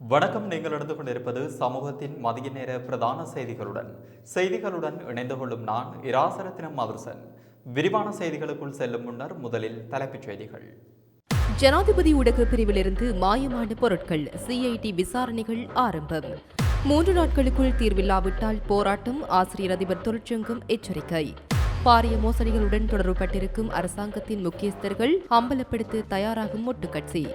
வணக்கம். நீங்கள் நடந்து கொண்டிருப்பது சமூகத்தின் மதிய நேர பிரதான செய்திகளுடன். செய்திகளுடன் இணைந்து கொள்ளும் நான் இராசரத்தினம் மதுசன் விரிவான செய்திகளுக்குள் செல்லும் முன்னர் முதலில் தலைப்புச் செய்திகள். ஜனாதிபதி ஊடக பிரிவிலிருந்து மாயமான பொருட்கள் சிஐடி விசாரணைகள் ஆரம்பம். மூன்று நாட்களுக்குள் தீர்வில்லாவிட்டால் போராட்டம் ஆசிரியர் அதிபர் தொழிற்சங்கம் எச்சரிக்கை. பாரிய மோசடிகளுடன் தொடர்புபட்டிருக்கும் அரசாங்கத்தின் முக்கியஸ்தர்கள் அம்பலப்படுத்த தயாராகும் ஒட்டுக்கட்சி.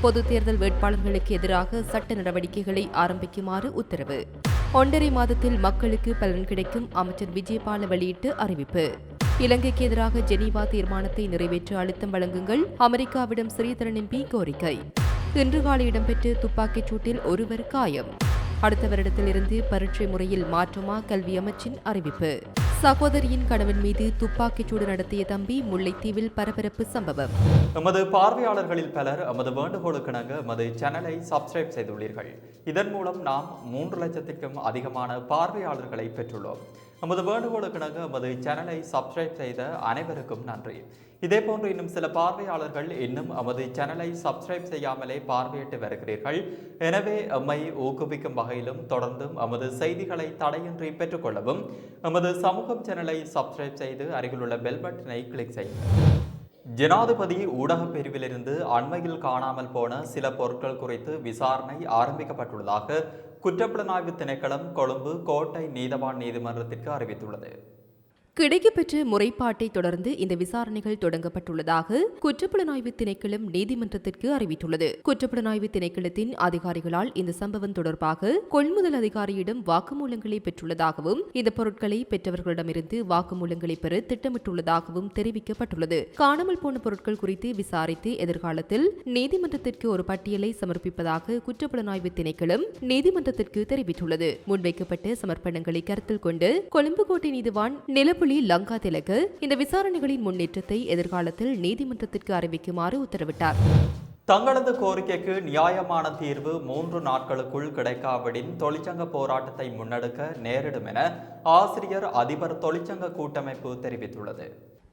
பொது தேர்தல் வேட்பாளர்களுக்கு எதிராக சட்ட நடவடிக்கைகளை ஆரம்பிக்குமாறு உத்தரவு. ஒன்றரை மாதத்தில் மக்களுக்கு பலன் கிடைக்கும் அமைச்சர் விஜயபால வெளியிட்டு அறிவிப்பு. இலங்கைக்கு எதிராக ஜெனீவா தீர்மானத்தை நிறைவேற்ற அழுத்தம் வழங்குங்கள் அமெரிக்காவிடம் ஸ்ரீதரன் எம்பி கோரிக்கை. இன்று காலை இடம்பெற்ற துப்பாக்கிச் சூட்டில் ஒருவர் காயம். அடுத்த வருடத்திலிருந்து பரீட்சை முறையில் மாற்றுமா கல்வி அமைச்சின் அறிவிப்பு. சகோதரியின் கணவன் மீது துப்பாக்கிச் சூடு நடத்திய தம்பி முல்லைத்தீவில் பரபரப்பு சம்பவம். எமது பார்வையாளர்களில் பலர் எமது வேண்டுகோளுக்கிணங்க எமது சேனலை சப்ஸ்கிரைப் செய்துள்ளீர்கள். இதன் மூலம் நாம் மூன்று லட்சத்திற்கும் அதிகமான பார்வையாளர்களை பெற்றுள்ளோம். நமது வேண்டுகோளுக்கிணங்க நமது சேனலை சப்ஸ்கிரைப் செய்த அனைவருக்கும் நன்றி. இதேபோன்று இன்னும் சில பார்வையாளர்கள் இன்னும் நமது சேனலை சப்ஸ்கிரைப் செய்யாமலே பார்வையிட்டு வருகிறீர்கள். எனவே எம்மை ஊக்குவிக்கும் வகையிலும் தொடர்ந்தும் நமது செய்திகளை தடையின்றி பெற்றுக்கொள்ளவும் நமது சமூகம் சேனலை சப்ஸ்கிரைப் செய்து அருகிலுள்ள பெல் பட்டனை கிளிக் செய்யுங்கள். ஜனாதிபதி ஊடகப் பிரிவிலிருந்து அண்மையில் காணாமல் போன சில பொருட்கள் குறித்து விசாரணை ஆரம்பிக்கப்பட்டுள்ளதாக குற்றப்புலனாய்வு திணைக்களம் கொழும்பு கோட்டை நீதவான் நீதிமன்றத்திற்கு அறிவித்துள்ளது. கிடைக்கப்பெற்ற முறைப்பாட்டை தொடர்ந்து இந்த விசாரணைகள் தொடங்கப்பட்டுள்ளதாக குற்றப்புலனாய்வு திணைக்களம் நீதிமன்றத்திற்கு அறிவித்துள்ளது. குற்றப்புலனாய்வு திணைக்களத்தின் அதிகாரிகளால் இந்த சம்பவம் தொடர்பாக கொள்முதல் அதிகாரியிடம் வாக்குமூலங்களை பெற்றுள்ளதாகவும் இந்த பொருட்களை பெற்றவர்களிடமிருந்து வாக்குமூலங்களை பெற திட்டமிட்டுள்ளதாகவும் தெரிவிக்கப்பட்டுள்ளது. காணாமல் போன பொருட்கள் குறித்து விசாரித்து எதிர்காலத்தில் நீதிமன்றத்திற்கு ஒரு பட்டியலை சமர்ப்பிப்பதாக குற்றப்புலனாய்வு திணைக்களம் நீதிமன்றத்திற்கு தெரிவித்துள்ளது. முன்வைக்கப்பட்ட சமர்ப்பணங்களை கருத்தில் கொண்டு கொழும்பு கோட்டை நீதிவான் நிலப்புலி லங்கா திலகு இந்த விசாரணைகளின் முன்னேற்றத்தை எதிர்காலத்தில் நீதிமன்றத்திற்கு அறிவிக்குமாறு உத்தரவிட்டார். தங்களது கோரிக்கைக்கு நியாயமான தீர்வு மூன்று நாட்களுக்குள் கிடைக்காவிடின் தொழிற்சங்க போராட்டத்தை முன்னெடுக்க நேரிடும் என ஆசிரியர் அதிபர் தொழிற்சங்க கூட்டமைப்பு தெரிவித்துள்ளது.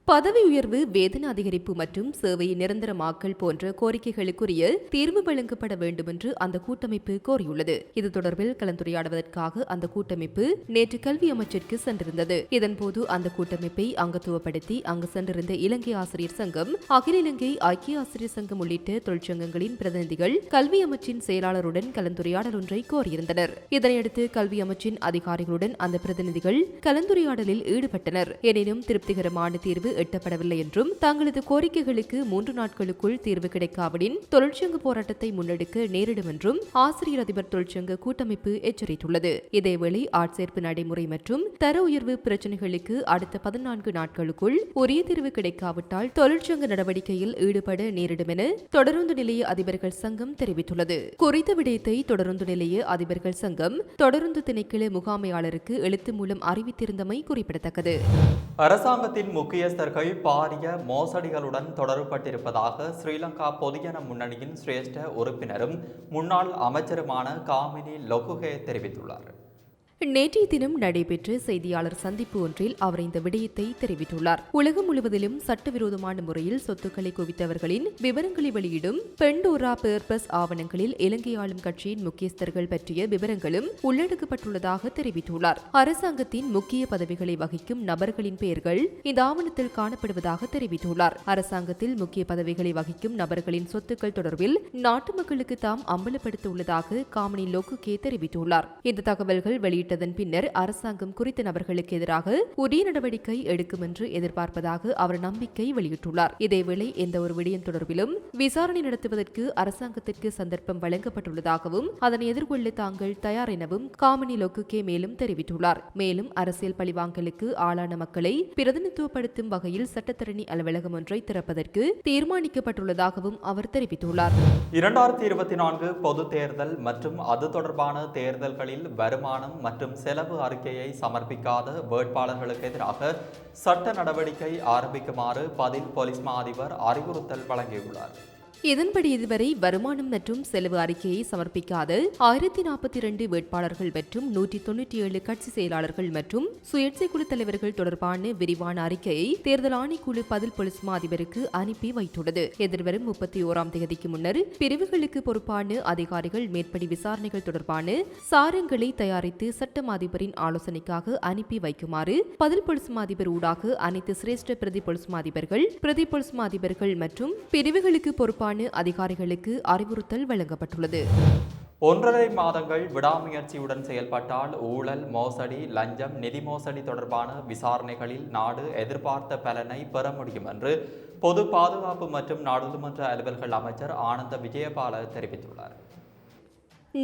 பதவி உயர்வு வேதன அதிகரிப்பு மற்றும் சேவையை நிரந்தரமாக்கல் போன்ற கோரிக்கைகளுக்குரிய தீர்வு வழங்கப்பட வேண்டும் என்று அந்த கூட்டமைப்பு கோரியுள்ளது. இது தொடர்பில் கலந்துரையாடுவதற்காக அந்த கூட்டமைப்பு நேற்று கல்வி அமைச்சிற்கு சென்றிருந்தது. இதன்போது அந்த கூட்டமைப்பை அங்கத்துவப்படுத்தி அங்கு சென்றிருந்த இலங்கை ஆசிரியர் சங்கம் அகில இலங்கை ஐக்கிய ஆசிரியர் சங்கம் உள்ளிட்ட தொழிற்சங்கங்களின் பிரதிநிதிகள் கல்வி அமைச்சின் செயலாளருடன் கலந்துரையாடல் ஒன்றை கோரியிருந்தனர். இதனையடுத்து கல்வி அமைச்சின் அதிகாரிகளுடன் அந்த பிரதிநிதிகள் கலந்துரையாடலில் ஈடுபட்டனர். எனினும் திருப்திகரமான தீர்வு எட்டப்படவில்லை என்றும் தங்களது கோரிக்கைகளுக்கு மூன்று நாட்களுக்குள் தீர்வு கிடைக்காவிடின் தொழிற்சங்க போராட்டத்தை முன்னெடுக்க நேரிடும் என்றும் ஆசிரியர் அதிபர் தொழிற்சங்க கூட்டமைப்பு எச்சரித்துள்ளது. இதேவேளை ஆட்சேர்ப்பு நடைமுறை மற்றும் தர உயர்வு பிரச்சனைகளுக்கு அடுத்த பதினான்கு நாட்களுக்குள் உரிய தீர்வு கிடைக்காவிட்டால் தொழிற்சங்க நடவடிக்கையில் ஈடுபட நேரிடும் என தொடருந்து நிலைய அதிபர்கள் சங்கம் தெரிவித்துள்ளது. குறித்த விடயத்தை தொடருந்து நிலைய அதிபர்கள் சங்கம் தொடருந்து திணைக்கள முகாமையாளருக்கு எழுத்து மூலம் அறிவித்திருந்தமை குறிப்பிடத்தக்கது. அரசாங்கத்தின் முக்கியஸ்தர்கள் பாரிய மோசடிகளுடன் தொடர்பட்டிருப்பதாக ஸ்ரீலங்கா பொதுஜன முன்னணியின் சிரேஷ்ட உறுப்பினரும் முன்னாள் அமைச்சருமான காமினி லொகுகே தெரிவித்துள்ளார். நேற்றைய தினம் நடைபெற்ற செய்தியாளர் சந்திப்பு ஒன்றில் அவர் இந்த விடயத்தை தெரிவித்துள்ளார். உலகம் முழுவதிலும் சட்டவிரோதமான முறையில் சொத்துக்களை குவித்தவர்களின் விவரங்களை வெளியிடும் பெண்டோரா பேர்பஸ் ஆவணங்களில் இலங்கை ஆளும் கட்சியின் முக்கியஸ்தர்கள் பற்றிய விவரங்களும் உள்ளடக்கப்பட்டுள்ளதாக தெரிவித்துள்ளார். அரசாங்கத்தின் முக்கிய பதவிகளை வகிக்கும் நபர்களின் பெயர்கள் இந்த ஆவணத்தில் காணப்படுவதாக தெரிவித்துள்ளார். அரசாங்கத்தில் முக்கிய பதவிகளை வகிக்கும் நபர்களின் சொத்துக்கள் தொடர்பில் நாட்டு மக்களுக்கு தாம் அம்பலப்படுத்த உள்ளதாக காமனி லோக்குகே தெரிவித்துள்ளார். இந்த தகவல்கள் வெளியிட்ட வெளியிட்டதன் பின்னர் அரசாங்கம் குறித்த நபர்களுக்கு எதிராக உரிய நடவடிக்கை எடுக்கும் என்று எதிர்பார்ப்பதாக அவர் நம்பிக்கை வெளியிட்டுள்ளார். இதேவேளை எந்த ஒரு விடயம் தொடர்பிலும் விசாரணை நடத்துவதற்கு அரசாங்கத்திற்கு சந்தர்ப்பம் வழங்கப்பட்டுள்ளதாகவும் அதனை எதிர்கொள்ள தாங்கள் தயார் எனவும் காமினி லொக்குகே மேலும் தெரிவித்துள்ளார். மேலும் அரசியல் பழிவாங்கலுக்கு ஆளான மக்களை பிரதிநிதித்துவப்படுத்தும் வகையில் சட்டத்தரணி அலுவலகம் ஒன்றை திறப்பதற்கு தீர்மானிக்கப்பட்டுள்ளதாகவும் அவர் தெரிவித்துள்ளார். இரண்டாயிரத்தி இருபத்தி நான்கு பொது தேர்தல் மற்றும் அது தொடர்பான தேர்தல்களில் வருமானம் மற்றும் மற்றும் செலவு அறிக்கையை சமர்ப்பிக்காத வேட்பாளர்களுக்கு எதிராக சட்ட நடவடிக்கை ஆரம்பிக்குமாறு பதில் போலீஸ் மா அதிபர் அறிவுறுத்தல் வழங்கியுள்ளார். இதன்படி இதுவரை வருமானம் மற்றும் செலவு அறிக்கையை சமர்ப்பிக்காத. ஆயிரத்தி நாற்பத்தி இரண்டு வேட்பாளர்கள் மற்றும் நூற்றி தொன்னூற்றி ஏழு கட்சி செயலாளர்கள் மற்றும் சுயேட்சை குழு தலைவர்கள் தொடர்பான விரிவான அறிக்கையை தேர்தல் ஆணைக்குழு பதில் பொலிஸ் அதிபருக்கு அனுப்பி வைத்துள்ளது. எதிர்வரும் முப்பத்தி ஓராம் தேதிக்கு முன்னர் பிரிவுகளுக்கு பொறுப்பான அதிகாரிகள் மேற்படி விசாரணைகள் தொடர்பான சாரங்களை தயாரித்து சட்டம் அதிபரின் ஆலோசனைக்காக அனுப்பி வைக்குமாறு பதில் பொலிஸ் அதிபர் ஊடாக அனைத்து சிரேஷ்ட பிரதி பொலிஸ் அதிபர்கள் பிரதி பொலிஸ் அதிபர்கள் மற்றும் பிரிவுகளுக்கு பொறுப்பான அதிகாரிகளுக்கு அறிவுறுத்தல் வழங்கப்பட்டுள்ளது. ஒன்றரை மாதங்கள் விடாமுயற்சியுடன் செயல்பட்டால் ஊழல் மோசடி லஞ்சம் நிதி மோசடி தொடர்பான விசாரணைகளில் நாடு எதிர்பார்த்த பலனை பெற முடியும் என்று பொது பாதுகாப்பு மற்றும் நாடாளுமன்ற அலுவல்கள் அமைச்சர் ஆனந்த விஜயபால தெரிவித்துள்ளார்.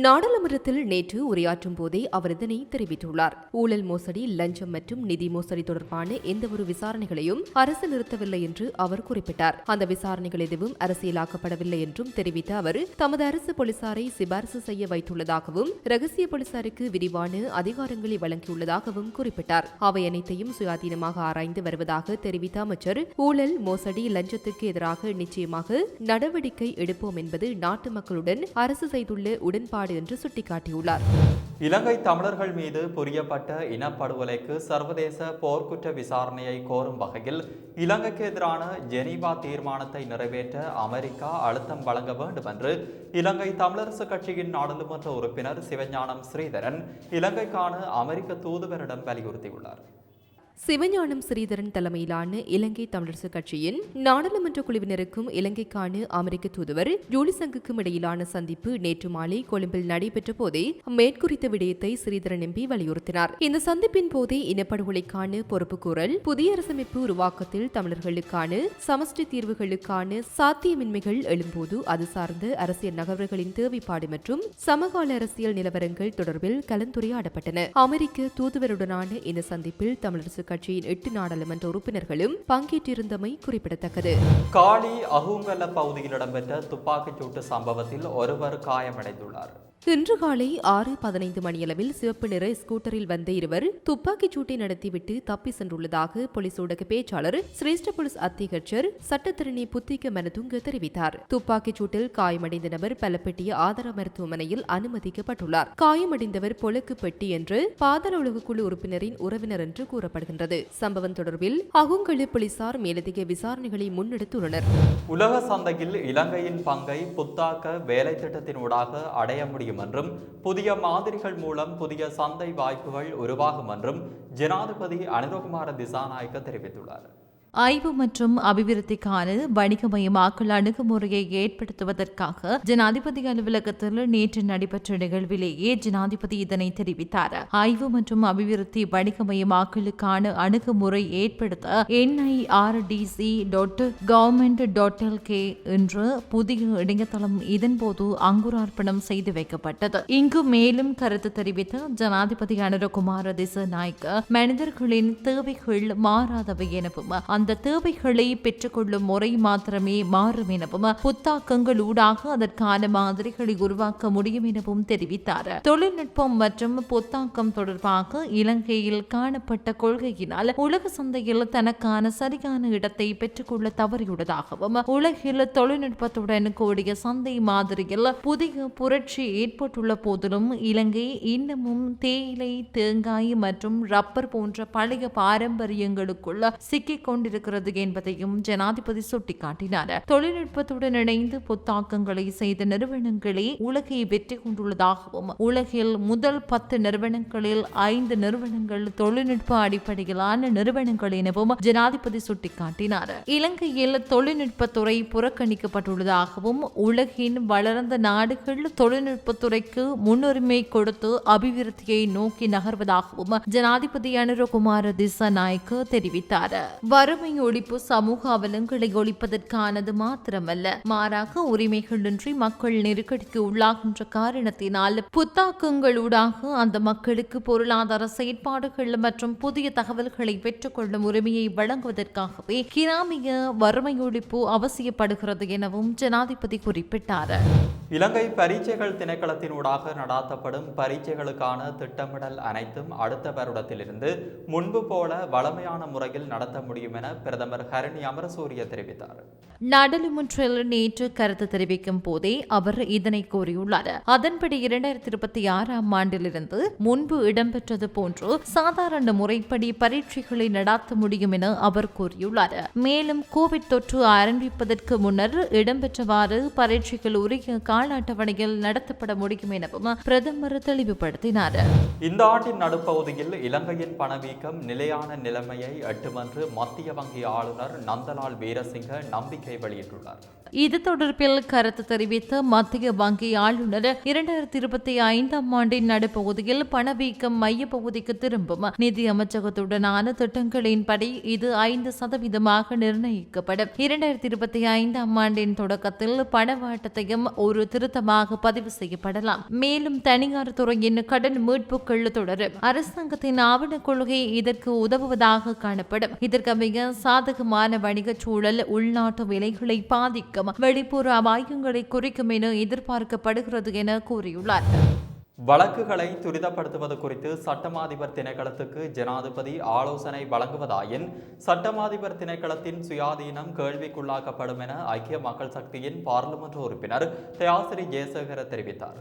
நாடாளுமன்றத்தில் நேற்று உரையாற்றும் போதே அவர் இதனை தெரிவித்துள்ளார். ஊழல் மோசடி லஞ்சம் மற்றும் நிதி மோசடி தொடர்பான எந்தவொரு விசாரணைகளையும் அரசு நிறுத்தவில்லை என்று அவர் குறிப்பிட்டார். அந்த விசாரணைகள் எதுவும் அரசியலாக்கப்படவில்லை என்றும் தெரிவித்த அவர் தமது அரசு போலீசாரை சிபாரிசு செய்ய வைத்துள்ளதாகவும் ரகசிய போலீசாருக்கு விரிவான அதிகாரங்களை வழங்கியுள்ளதாகவும் குறிப்பிட்டார். அவை அனைத்தையும் சுயாதீனமாக ஆராய்ந்து வருவதாக தெரிவித்த அமைச்சர் ஊழல் மோசடி லஞ்சத்துக்கு எதிராக நிச்சயமாக நடவடிக்கை எடுப்போம் என்பது நாட்டு மக்களுடன் அரசு செய்துள்ள உடன்பாடு என்று சுட்டிக்காட்டியுள்ளார். இலங்கை தமிழர்கள் மீது புரியப்பட்ட இனப்படுகொலைக்கு சர்வதேச போர்க்குற்ற விசாரணையை கோரும் வகையில் இலங்கைக்கு எதிரான ஜெனீவா தீர்மானத்தை நிறைவேற்ற அமெரிக்கா அழுத்தம் வழங்க வேண்டும் என்று இலங்கை தமிழரசு கட்சியின் நாடாளுமன்ற உறுப்பினர் சிவஞானம் ஸ்ரீதரன் இலங்கைக்கான அமெரிக்க தூதுவரிடம் வலியுறுத்தியுள்ளார். சிவஞானம் ஸ்ரீதரன் தலைமையிலான இலங்கை தமிழரசு கட்சியின் நாடாளுமன்ற குழுவினருக்கும் இலங்கைக்கான அமெரிக்க தூதுவர் ஜூலிசங்குக்கும் இடையிலான சந்திப்பு நேற்று மாலை கொழும்பில் நடைபெற்ற போதே மேற்குறித்த விடயத்தை ஸ்ரீதரன் எம்பி வலியுறுத்தினார். இந்த சந்திப்பின் போதே இனப்படுகொலைக்கான பொறுப்புக்கூறல் புதிய அரசமைப்பு உருவாக்கத்தில் தமிழர்களுக்கான சமஷ்டி தீர்வுகளுக்கான சாத்தியமின்மைகள் எழும்போது அது சார்ந்த அரசியல் நகர்வுகளின் தேவைப்பாடு மற்றும் சமகால அரசியல் நிலவரங்கள் தொடர்பில் கலந்துரையாடப்பட்டன. அமெரிக்க தூதுவருடனான இந்த சந்திப்பில் தமிழரசு கட்சியின் எட்டு நாடாளுமன்ற உறுப்பினர்களும் பங்கேற்றிருந்தமை குறிப்பிடத்தக்கது. காளி அகுங்கல்ல பகுதியில் இடம்பெற்ற துப்பாக்கிச்சூட்டு சம்பவத்தில் ஒருவர் காயமடைந்துள்ளார். இன்று காலை ஆறு பதினைந்து மணியளவில் சிவப்பு நிற ஸ்கூட்டரில் வந்த இருவர் துப்பாக்கிச் சூட்டை நடத்திவிட்டு தப்பி சென்றுள்ளதாக போலீஸ் ஊடக பேச்சாளர் சிரேஷ்ட போலீஸ் அத்தியட்சர் சட்டத்திரணி புத்திக்க மனதுங்க தெரிவித்தார். துப்பாக்கிச் சூட்டில் காயமடைந்த நபர் பலப்பட்டிய ஆதார மருத்துவமனையில் அனுமதிக்கப்பட்டுள்ளார். காயமடைந்தவர் பொலக்கு பெட்டி என்று பாதாள உலக குழு உறுப்பினரின் உறவினர் என்று கூறப்படுகின்றது. சம்பவம் தொடர்பில் அகுங்களு போலீசார் மேலதிக விசாரணைகளை முன்னெடுத்துள்ளனர். உலக சந்தையில் இலங்கையின் பங்கை புத்தாக்க வேலை திட்டத்தினூடாக அடைய முடியும். என்றும் புதிய மாதிரிகள் மூலம் புதிய சந்தை வாய்ப்புகள் உருவாகும் என்றும் ஜனாதிபதி அனுரகுமார திசாநாயக்க தெரிவித்துள்ளார். ஆய்வு மற்றும் அபிவிருத்திக்கான வணிகமயமாக்கல் அணுகுமுறையை ஏற்படுத்துவதற்காக ஜனாதிபதி அலுவலகத்தில் நேற்று நடைபெற்ற நிகழ்விலேயே ஜனாதிபதி இதனை தெரிவித்தார். ஆய்வு மற்றும் அபிவிருத்தி வணிகமயமாக்கலுக்கான அணுகுமுறை ஏற்படுத்த NIRDC dot government dot LK என்ற புதிய இணையதளம் இதன்போது அங்குரார்ப்பணம் செய்து வைக்கப்பட்டது. இங்கு மேலும் கருத்து தெரிவித்த ஜனாதிபதி அனுரகுமார திசநாயக்க மனிதர்களின் தேவைகள் மாறாதவை எனவும் அந்த தேவைகளை பெற்றுக்கொள்ளும் முறை மாத்திரமே மாறும் எனவும் புத்தாக்கங்களூடாக அதற்கான மாதிரிகளை உருவாக்க முடியும் எனவும் தெரிவித்தார். தொழில்நுட்பம் மற்றும் புத்தாக்கம் தொடர்பாக இலங்கையில் காணப்பட்ட கொள்கையினால் உலக சந்தையில் தனக்கான சரியான இடத்தை பெற்றுக்கொள்ள தவறியுள்ளதாகவும் உலகில் தொழில்நுட்பத்துடன் கூடிய சந்தை மாதிரியில் புதிய புரட்சி ஏற்பட்டுள்ள போதிலும் இலங்கை இன்னமும் தேயிலை தேங்காய் மற்றும் ரப்பர் போன்ற பழைய பாரம்பரியங்களுக்குள்ள சிக்கிக் கொண்டிருக்கிறது என்பதையும் ஜனாதிபதி சுட்டிக்காட்டினார். தொழில்நுட்பத்துடன் இணைந்து புத்தாக்கங்களை செய்த நிறுவனங்களே உலகை வெற்றி கொண்டுள்ளதாகவும் உலகில் முதல் பத்து நிறுவனங்களில் ஐந்து நிறுவனங்கள் தொழில்நுட்ப அடிப்படையிலான நிறுவனங்கள் எனவும் ஜனாதிபதி சுட்டிக்காட்டினார். இலங்கையில் தொழில்நுட்பத்துறை புறக்கணிக்கப்பட்டுள்ளதாகவும் உலகின் வளர்ந்த நாடுகள் தொழில்நுட்பத்துறைக்கு முன்னுரிமை கொடுத்து அபிவிருத்தியை நோக்கி நகர்வதாகவும் ஜனாதிபதி அனுரகுமார திசாநாயக்க தெரிவித்தார். வரும் வறுமை ஒழிப்பு சமூக அவலங்களை ஒழிப்பதற்கானது மாத்திரமல்ல. மாறாக உரிமைகளின்றி மக்கள் நெருக்கடிக்கு உள்ளாகின்ற காரணத்தினால் புத்தாக்கங்களூடாக அந்த மக்களுக்கு பொருளாதார செயற்பாடுகள் மற்றும் புதிய தகவல்களை பெற்றுக்கொள்ளும் உரிமையை வழங்குவதற்காகவே கிராமிய வறுமை ஒழிப்பு அவசியப்படுகிறது எனவும் ஜனாதிபதி குறிப்பிட்டார். இலங்கை பரீட்சைகள் திணைக்களத்தினூடாக நடாத்தப்படும் பரீட்சைகளுக்கான திட்டமிடல் அனைத்தும் அடுத்த வருடத்திலிருந்து முன்பு போல வளமையான முறையில் நடத்த முடியும் என என பிரதமர் ஹரணி அமரசூரிய தெரிவித்தார். நாடாளுமன்றில் நேற்று கருத்து தெரிவிக்கும் போதே அவர் இதனை கூறியுள்ளார். அதன்படி இரண்டாயிரத்தி இருபத்தி ஆறாம் ஆண்டிலிருந்து முன்பு இடம்பெற்றது போன்று சாதாரண முறைப்படி பரீட்சைகளை நடாத்த முடியும் என அவர் கூறியுள்ளார். மேலும் கோவிட் தொற்று ஆரம்பிப்பதற்கு முன்னர் இடம்பெற்றவாறு பரீட்சைகள் உரிய கால அட்டவணையில் நடத்தப்பட முடியும் எனவும் பிரதமர் தெளிவுபடுத்தினார். இந்த ஆண்டின் நடுப்பகுதியில் இலங்கையின் பணவீக்கம் நிலையான நிலைமையை எட்டுமென்று மத்திய வங்கி ஆளுநர் நந்தலால் வீரசிங்க நம்பிக்கை வெளியிட்டுள்ளார். இது தொடர்பில் கருத்து தெரிவித்த மத்திய வங்கி ஆளுநர் இரண்டாயிரத்தி இருபத்தி ஐந்தாம் ஆண்டின் நடுப்பகுதியில் பணவீக்கம் மையப்பகுதிக்கு திரும்பும் நிதி அமைச்சகத்துடனான திட்டங்களின்படி இது ஐந்து சதவீதமாக நிர்ணயிக்கப்படும். இரண்டாயிரத்தி இருபத்தி ஐந்தாம் ஆண்டின் தொடக்கத்தில் பணவாட்டத்தையும் ஒரு திருத்தமாக பதிவு செய்யப்படலாம். மேலும் தனியார் துறையின் கடன் மீட்புகள் தொடரும். அரசாங்கத்தின் ஆவண கொள்கை இதற்கு உதவுவதாக காணப்படும். இதற்கமைய சாதகமான வணிகச் சூழல் உள்நாட்டு விலைகளை பாதிக்கும் வெளிப்புற அபாயங்களை குறிக்கும் என எதிர்பார்க்கப்படுகிறது என கூறியுள்ளார். வழக்குகளை துரிதப்படுத்துவது குறித்து சட்டமாதிபர் திணைக்களத்துக்கு ஜனாதிபதி ஆலோசனை வழங்குவதாயின் சட்டமாதிபர் திணைக்களத்தின் சுயாதீனம் கேள்விக்குள்ளாக்கப்படும் என ஐக்கிய மக்கள் சக்தியின் பாராளுமன்ற உறுப்பினர் தயாசிரி ஜெயசேகர தெரிவித்தார்.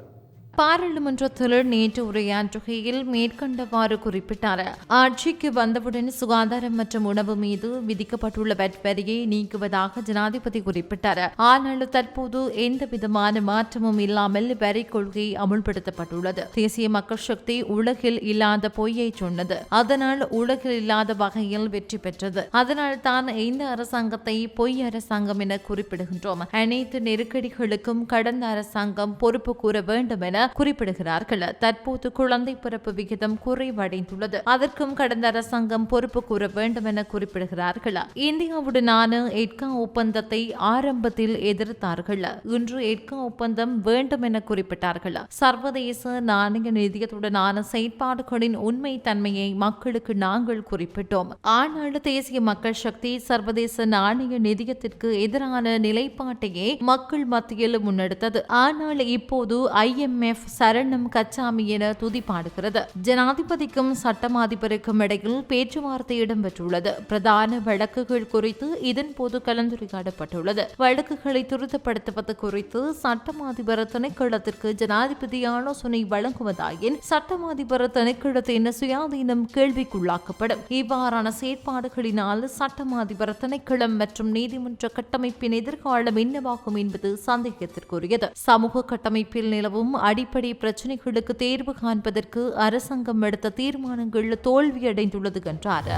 பாராளுமன்றத்தில் நேற்று உரையாற்றுகையில் மேற்கண்டவாறு குறிப்பிட்டார். ஆட்சிக்கு வந்தவுடன் சுகாதாரம் மற்றும் உணவு மீது விதிக்கப்பட்டுள்ள வட் வரியை நீக்குவதாக ஜனாதிபதி குறிப்பிட்டார். ஆனால் தற்போது எந்த விதமான மாற்றமும் இல்லாமல் வரி கொள்கை அமுல்படுத்தப்பட்டுள்ளது. தேசிய மக்கள் சக்தி உலகில் இல்லாத பொய்யை சொன்னது. அதனால் உலகில் இல்லாத வகையில் வெற்றி பெற்றது. அதனால் தான் இந்த அரசாங்கத்தை பொய் அரசாங்கம் என குறிப்பிடுகின்றோம். அனைத்து நெருக்கடிகளுக்கும் கடந்த அரசாங்கம் பொறுப்பு கூற வேண்டும் என குறிப்பிடுகிறார்கள். தற்போது குழந்தை பிறப்பு விகிதம் குறைவடைந்துள்ளது. அதற்கும் கடந்த அரசாங்கம் பொறுப்பு கூற வேண்டும் என குறிப்பிடுகிறார்கள். இந்தியாவுடனான எட்கா ஒப்பந்தத்தை ஆரம்பத்தில் எதிர்த்தார்கள். இன்று எட்கா ஒப்பந்தம் வேண்டும் என குறிப்பிட்டார்கள். சர்வதேச நாணய நிதியத்துடனான செயற்பாடுகளின் உண்மை தன்மையை மக்களுக்கு நாங்கள் குறிப்பிட்டோம். ஆனால் தேசிய மக்கள் சக்தி சர்வதேச நாணய நிதியத்திற்கு எதிரான நிலைப்பாட்டையே மக்கள் மத்தியில் முன்னெடுத்தது. ஆனால் இப்போது ஐஎம்எஃப் எஃப் சரணம் கச்சாமி என துதி பாடுகிறது. ஜனாதிபதிக்கும் சட்டம் அதிபருக்கும் இடையில் பேச்சுவார்த்தை இடம்பெற்றுள்ளது. பிரதான வழக்குகள் குறித்து இதன் போது கலந்துரையாடப்பட்டுள்ளது. வழக்குகளை துரிதப்படுத்துவது குறித்து சட்டம் அதிபர் திணைக்களத்திற்கு ஜனாதிபதி ஆலோசனை வழங்குவதாயின் சட்டம் அதிபர் திணைக்களத்தின் சுயாதீனம் கேள்விக்குள்ளாக்கப்படும். இவ்வாறான செயற்பாடுகளினால் சட்டம் அதிபர் திணைக்களம் மற்றும் நீதிமன்ற கட்டமைப்பின் எதிர்காலம் என்னவாகும் என்பது சந்தேகத்திற்குரியது. சமூக கட்டமைப்பில் நிலவும் அடி அடிப்படை பிரச்சினைகளுக்கு தேர்வு காண்பதற்கு அரசாங்கம் எடுத்த தீர்மானங்கள் தோல்வியடைந்துள்ளது என்றார்.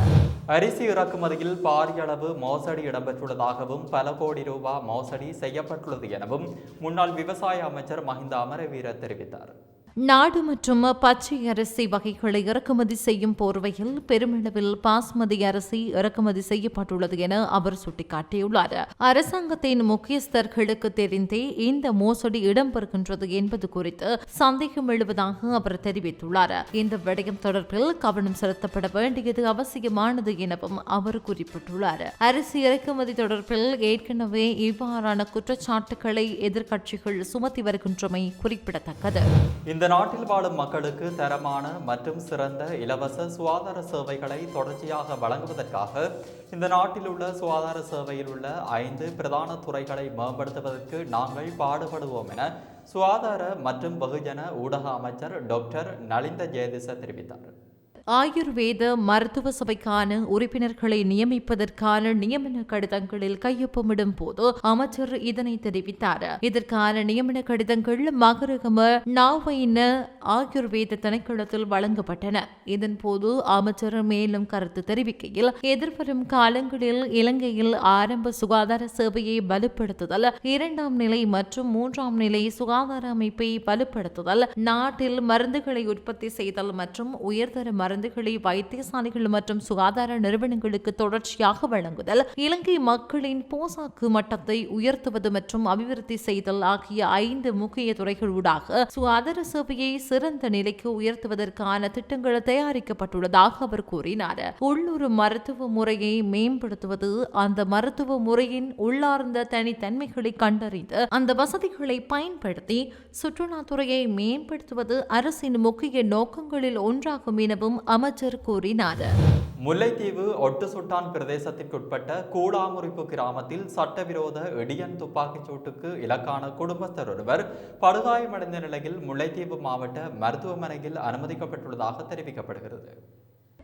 அரிசி இறக்குமதியில் பாரிய அளவு மோசடி இடம்பெற்றுள்ளதாகவும் பல கோடி ரூபாய் மோசடி செய்யப்பட்டுள்ளது எனவும் முன்னாள் விவசாய அமைச்சர் மஹிந்த அமரவீர தெரிவித்தார். நாடு மற்றும் பச்சை அரிசி வகைகளை இறக்குமதி செய்யும் போர்வையில் பெருமளவில் பாஸ்மதி அரிசி இறக்குமதி செய்யப்பட்டுள்ளது என அவர் சுட்டிக்காட்டியுள்ளார். அரசாங்கத்தின் முக்கியஸ்தர்களுக்கு தெரிந்தே இந்த மோசடி இடம்பெறுகின்றது என்பது குறித்து சந்தேகம் எழுவதாக அவர் தெரிவித்துள்ளார். இந்த விடயம் தொடர்பில் கவனம் செலுத்தப்பட வேண்டியது அவசியமானது எனவும் அவர் குறிப்பிட்டுள்ளார். அரிசி இறக்குமதி தொடர்பில் ஏற்கனவே இவ்வாறான குற்றச்சாட்டுகளை எதிர்க்கட்சிகள் சுமத்தி வருகின்றமை குறிப்பிடத்தக்கது. இந்த நாட்டில் வாழும் மக்களுக்கு தரமான மற்றும் சிறந்த இலவச சுகாதார சேவைகளை தொடர்ச்சியாக வழங்குவதற்காக இந்த நாட்டில் உள்ள சுகாதார சேவையில் உள்ள ஐந்து பிரதான துறைகளை மேம்படுத்துவதற்கு நாங்கள் பாடுபடுவோம் என சுகாதார மற்றும் வெகுஜன ஊடக அமைச்சர் டாக்டர் நலிந்த ஜெயதிச தெரிவித்தார். ஆயுர்வேத மருத்துவ சபைக்கான உறுப்பினர்களை நியமிப்பதற்கான நியமன கடிதங்களில் கையொப்பமிடும் போது அமைச்சர் இதனை தெரிவித்தார். இதற்கான நியமன கடிதங்கள் மகரகம நாவைன ஆயுர்வேத திணைக்களத்தில் வழங்கப்பட்டன. இதன்போது அமைச்சர் மேலும் கருத்து தெரிவிக்கையில் எதிர்வரும் காலங்களில் இலங்கையில் ஆரம்ப சுகாதார சேவையை வலுப்படுத்துதல் இரண்டாம் நிலை மற்றும் மூன்றாம் நிலை சுகாதார அமைப்பை வலுப்படுத்துதல் நாட்டில் மருந்துகளை உற்பத்தி செய்தல் மற்றும் உயர்தர மருந்து மருந்துகளை வைத்தியசாலைகள் மற்றும் சுகாதார நிறுவனங்களுக்கு தொடர்ச்சியாக வழங்குதல் இலங்கை மக்களின் போசாக்கு மட்டத்தை உயர்த்துவது மற்றும் அபிவிருத்தி செய்தல் ஆகிய ஐந்து முக்கிய துறைகளூடாக சுகாதார சேவையை சிறந்த நிலைக்கு உயர்த்துவதற்கான திட்டங்கள் தயாரிக்கப்பட்டுள்ளதாக அவர் கூறினார். உள்ளூர் மருத்துவ முறையை மேம்படுத்துவது அந்த மருத்துவ முறையின் உள்ளார்ந்த தனித்தன்மைகளை கண்டறிந்து அந்த வசதிகளை பயன்படுத்தி சுற்றுலாத்துறையை மேம்படுத்துவது அரசின் முக்கிய நோக்கங்களில் ஒன்றாகும் எனவும் அமைச்சர் கூறினார். முல்லைத்தீவு ஒட்டுசுட்டான் பிரதேசத்திற்குட்பட்ட கூடாமுறிப்பு கிராமத்தில் சட்டவிரோத இடியன் துப்பாக்கிச் சூட்டுக்கு இலக்கான குடும்பஸ்தர் ஒருவர் படுகாயமடைந்த நிலையில் முல்லைத்தீவு மாவட்ட மருத்துவமனையில் அனுமதிக்கப்பட்டுள்ளதாக தெரிவிக்கப்படுகிறது.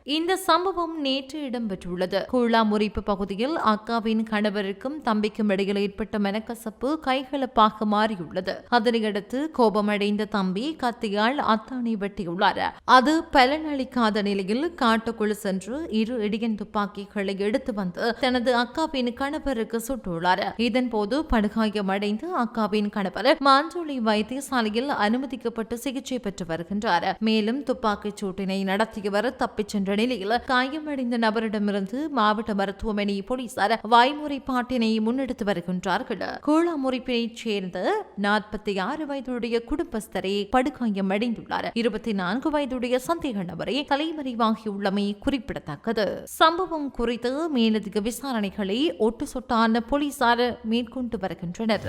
இந்த சம்பவம் நேற்று இடம்பெற்றுள்ளது. கூழாமுறிப்பு பகுதியில் அக்காவின் கணவருக்கும் தம்பிக்கும் இடையில் ஏற்பட்ட மனக்கசப்பு கைகலப்பாக மாறியுள்ளது. அதனையடுத்து கோபமடைந்த தம்பி கத்தியால் அத்தானை வெட்டியுள்ளார். அது பலனளிக்காத நிலையில் காட்டுக்குள் சென்று இரு இடியன் துப்பாக்கிகளை எடுத்து வந்து தனது அக்காவின் கணவருக்கு சுட்டுள்ளார். இதன்போது படுகாயமடைந்து அக்காவின் கணவர் மாஞ்சோலை வைத்தியசாலையில் அனுமதிக்கப்பட்டு சிகிச்சை பெற்று வருகின்றார். மேலும் துப்பாக்கிச் சூட்டினை நடத்தியவர் தப்பிச் சென்ற நிலையில் காயமடைந்த நபரிடமிருந்து மாவட்ட மருத்துவமனை போலீசார் வாய்முறைப்பாட்டினை முன்னெடுத்து வருகின்றார்கள். கூழாமுறிப்பினைச் சேர்ந்த நாற்பத்தி ஆறு வயதுடைய குடும்பஸ்தரை படுகாயம் அடைந்துள்ளார் இருபத்தி நான்கு வயதுடைய சந்தேக நபரை தலைமறைவாகியுள்ளமை குறிப்பிடத்தக்கது. சம்பவம் குறித்து மேலதிக விசாரணைகளை ஒட்டு சொட்டான போலீசார் மேற்கொண்டு வருகின்றனர்.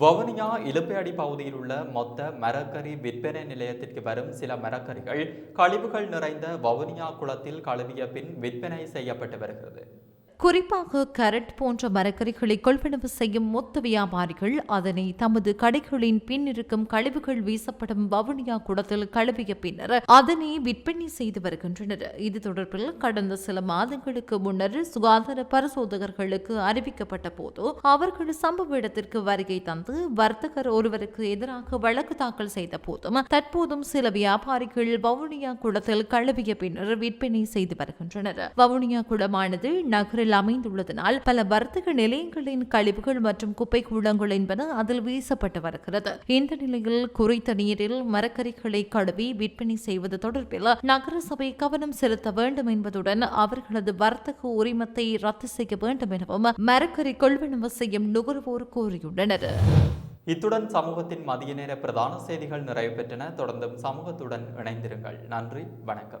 வவுனியா இலுப்பையடி பகுதியில் உள்ள மொத்த மரக்கறி விற்பனை நிலையத்திற்கு வரும் சில மரக்கறிகள் கழிவுகள் நிறைந்த வவுனியா குள குளத்தில் கழுவிய பின் விற்பனை செய்யப்பட்டு வருகிறது. குறிப்பாக கரட் போன்ற மரக்கறிகளை கொள்வனவு செய்யும் மொத்த வியாபாரிகள் அதனை தமது கடைகளின் பின் இருக்கும் கழிவுகள் வீசப்படும் வவுனியா குடத்தில் கழுவிய பின்னர் அதனை விற்பனை செய்து வருகின்றனர். இது தொடர்பில் கடந்த சில மாதங்களுக்கு முன்னர் சுகாதார பரிசோதகர்களுக்கு அறிவிக்கப்பட்ட போது அவர்கள் சம்பவ இடத்திற்கு வருகை தந்து வர்த்தகர் ஒருவருக்கு எதிராக வழக்கு தாக்கல் செய்த போதும் தற்போதும் சில வியாபாரிகள் வவுனியா குடத்தில் கழுவிய பின்னர் விற்பனை செய்து வருகின்றனர். வவுனியா குளமானது நகரில் அமைந்துள்ளதனால் பல வர்த்தக நிலையங்களின் கழிவுகள் மற்றும் குப்பை கூடங்கள் என்பன அதில் வீசப்பட்டு வருகிறது. இந்த நிலையில் குறித்த நீரில் மரக்கறிகளை கழுவி விற்பனை செய்வது தொடர்பில் நகரசபை கவனம் செலுத்த வேண்டும் என்பதுடன் அவர்களது வர்த்தக உரிமத்தை ரத்து செய்ய வேண்டும் எனவும் மரக்கறி கொள்வனவு செய்யும் நுகர்வோர் கூறியுள்ளனர். இத்துடன் சமூகத்தின் மதிய நேர பிரதான செய்திகள் நிறைவு பெற்றன. தொடர்ந்தும் சமூகத்துடன் இணைந்திருங்கள். நன்றி. வணக்கம்.